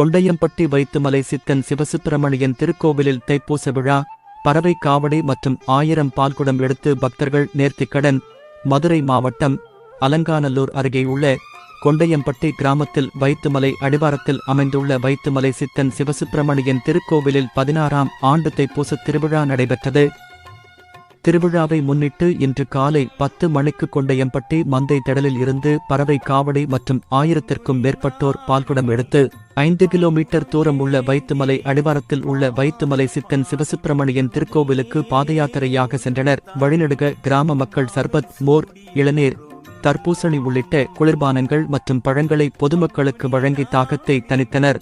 கொண்டையம்பட்டி வைத்துமலை சித்தன் சிவசுப்பிரமணியன் திருக்கோவிலில் தைப்பூச விழா பறவை காவடி மற்றும் ஆயிரம் பால்குடம் எடுத்து பக்தர்கள் நேர்த்திக்கடன் மதுரை மாவட்டம் அலங்காநல்லூர் அருகேயுள்ள கொண்டையம்பட்டி கிராமத்தில் வைத்துமலை அடிவாரத்தில் அமைந்துள்ள வைத்துமலை சித்தன் சிவசுப்பிரமணியன் திருக்கோவிலில் பதினாறாம் ஆண்டு தைப்பூச திருவிழா நடைபெற்றது. திருவிழாவை முன்னிட்டு இன்று காலை பத்து மணிக்கு கொண்டையம்பட்டி மந்தை திடலில் இருந்து பறவை காவடி மற்றும் ஆயிரத்திற்கும் மேற்பட்டோர் பால்குடம் எடுத்து ஐந்து கிலோமீட்டர் தூரம் உள்ள வைத்துமலை அடிவாரத்தில் உள்ள வைத்துமலை சித்தன் சிவசுப்பிரமணியன் திருக்கோவிலுக்கு பாதயாத்திரையாக சென்றனர். வழிநடுக கிராம மக்கள் சர்பத் மோர் இளநீர் தர்பூசணி உள்ளிட்ட குளிர்பானங்கள் மற்றும் பழங்களை பொதுமக்களுக்கு வழங்கி தாகத்தை தணித்தனர்.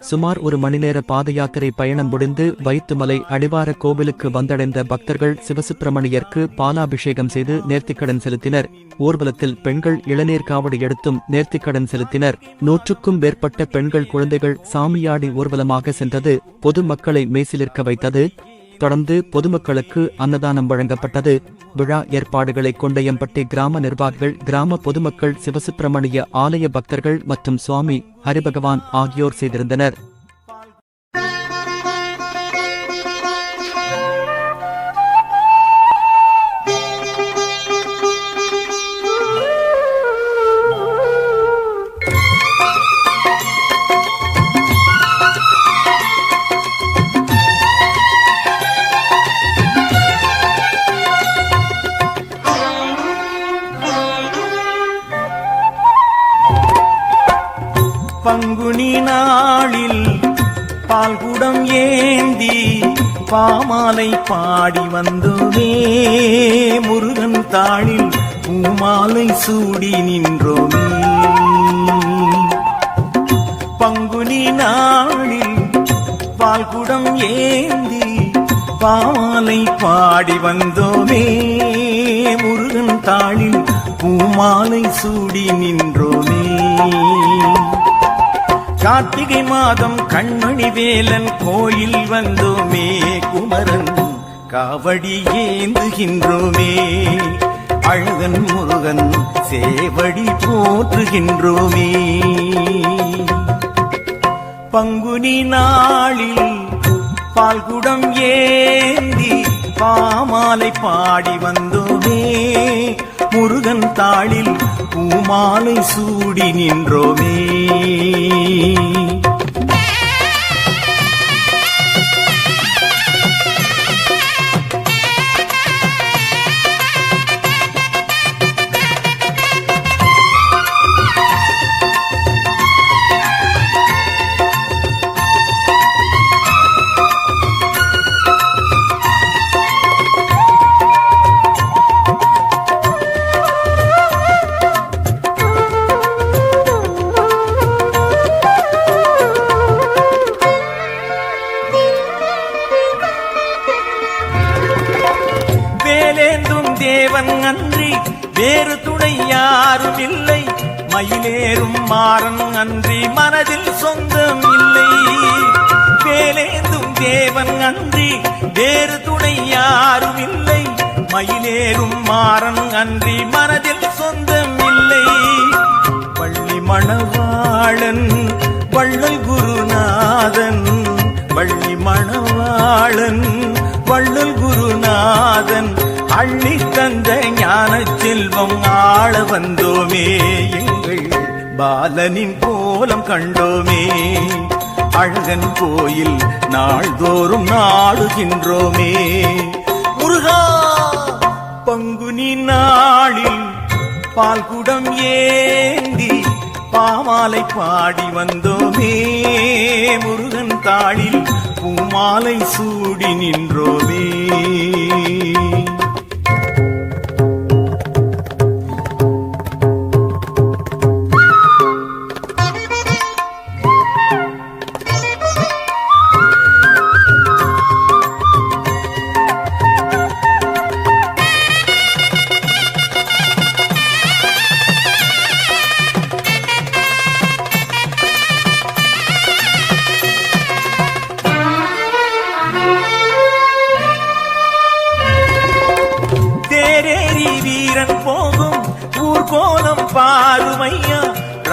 சுமார் ஒரு மணி நேர பாத யாத்திரை பயணம் முடிந்து வைத்துமலை அடிவார கோவிலுக்கு வந்தடைந்த பக்தர்கள் சிவசுப்பிரமணியருக்கு பாலாபிஷேகம் செய்து நேர்த்திக்கடன் செலுத்தினர். ஊர்வலத்தில் பெண்கள் இளநீர் காவடி எடுத்தும் நேர்த்திக்கடன் செலுத்தினர். நூற்றுக்கும் மேற்பட்ட பெண்கள் குழந்தைகள் சாமியாடி ஊர்வலமாக சென்றது. பொதுமக்களை மேசிலிருக்க வைத்தது. தொடர்ந்து பொதுமக்களுக்கு அன்னதானம் வழங்கப்பட்டது. விழா ஏற்பாடுகளை கொண்டையம்பட்டி கிராம நிர்வாகிகள் கிராம பொதுமக்கள் சிவசுப்பிரமணிய ஆலய பக்தர்கள் மற்றும் சுவாமி ஹரிபகவான் ஆகியோர் செய்திருந்தனர். பங்குனி நாளில் பால்குடம் ஏந்தி பாமாலை பாடி வந்தோமே முருகன் தாளில் பூமாலை சூடி நின்றோமே. பங்குனி நாளில் பால்குடம் ஏந்தி பாமாலை பாடி வந்தோமே. முருகன் தாளில் பூமாலை சூடி நின்றோமே. கார்த்திகை மாதம் கண்மணி வேலன் கோயில் வந்தோமே குமரன் காவடி ஏந்துகின்றோமே. அழகன் முருகன் சேவடி போற்றுகின்றோமே. பங்குனி நாளில் பால்குடம் ஏந்தி பாமாலை பாடி வந்தோமே. முருகன் தாளில் பூமாலை சூடி நின்றோமே. வேறு துணை யாரும் இல்லை. மயிலேறும் மாறன் அன்றி மனதில் சொந்தம் இல்லை. வேலேந்தும் தேவன் அன்றி வேறு துணை யாரும் இல்லை. மயிலேறும் மாறன் அன்றி மனதில் சொந்தம் இல்லை. பள்ளி மணவாளன் வள்ளல் குருநாதன் பள்ளி மணவாளன் அள்ளி தந்த ஞான செல்வம் ஆள வந்தோமே. எங்கள் பாலனின் கோலம் கண்டோமே. அழகன் கோயில் நாள்தோறும் நாடுகின்றோமே. முருகா பங்குனி நாளில் பால்குடம் ஏந்தி பாமாலை பாடி வந்தோமே. முருகன் தாளில் பூமாலை சூடி நின்றோமே.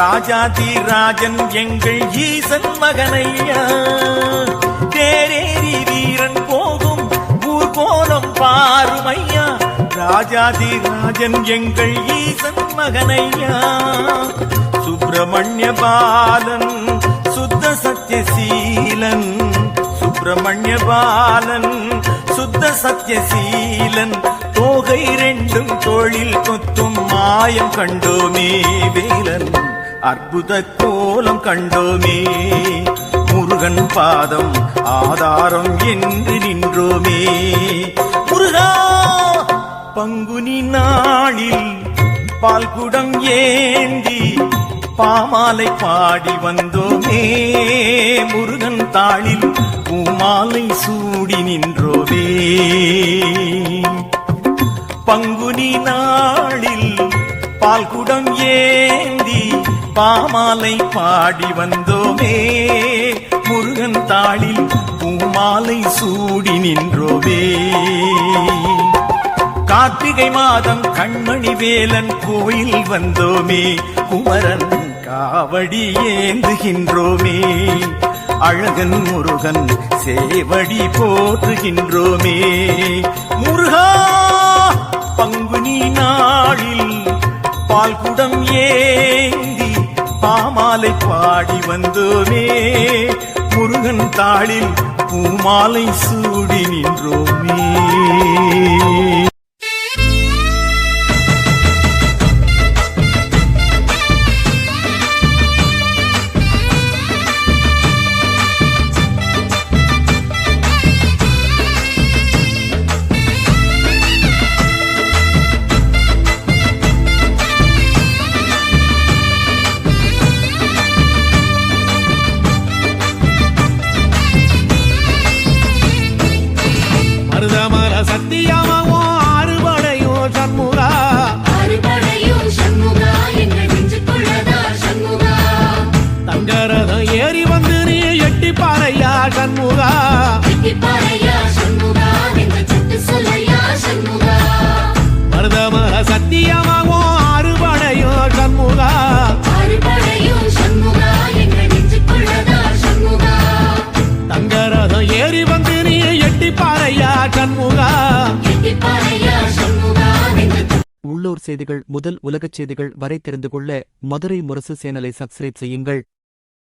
ராஜாதி ராஜன் எங்கள் ஈசன் மகனையா. தேரேறி வீரன் போகும் ஊர் கோலம் பாருமையா. ராஜாதி ராஜன் எங்கள் ஈசன் மகனையா. சுப்பிரமணிய பாலன் சுத்த சத்தியசீலன் சுப்பிரமணிய பாலன் சுத்த சத்தியசீலன் தோகை ரெண்டும் தொழில் கொத்தும் மாயம் கண்டோமே வேலன் அற்புத கோலம் கண்டோமே. முருகன் பாதம் ஆதாரம் என்று நின்றோமே. முருகா பங்குனி நாளில் பால்குடம் ஏந்தி பாமாலை பாடி வந்தோமே. முருகன் தாளில் பூமாலை சூடி நின்றோமே. பங்குனி நாளில் பால்குடம் ஏந்தி பாமாலை பாடி வந்தோமே. முருகன் தாளில் பூமாலை சூடி நின்றோமே. கார்த்திகை மாதம் கண்மணி வேலன் கோயில் வந்தோமே. குமரன் காவடி ஏந்துகின்றோமே. அழகன் முருகன் சேவடி போற்றுகின்றோமே. முருகா பங்குனி நாளில் பால்குடம் ஏந்தி பாமாலை பாடி வந்தோமே. முருகன் தாளில் பூமாலை சூடி நின்றோமே. ஏறி வந்து நீ எட்டி பாறையா சண்முகா? மருதமர அறுபடையும் தங்கரதம் ஏறி வந்து நீ எட்டி பாறையா உள்ளூர் செய்திகள் முதல் உலகச் செய்திகள் வரை தெரிந்து கொள்ள மதுரை முரசு சேனலை சப்ஸ்கிரைப் செய்யுங்கள்.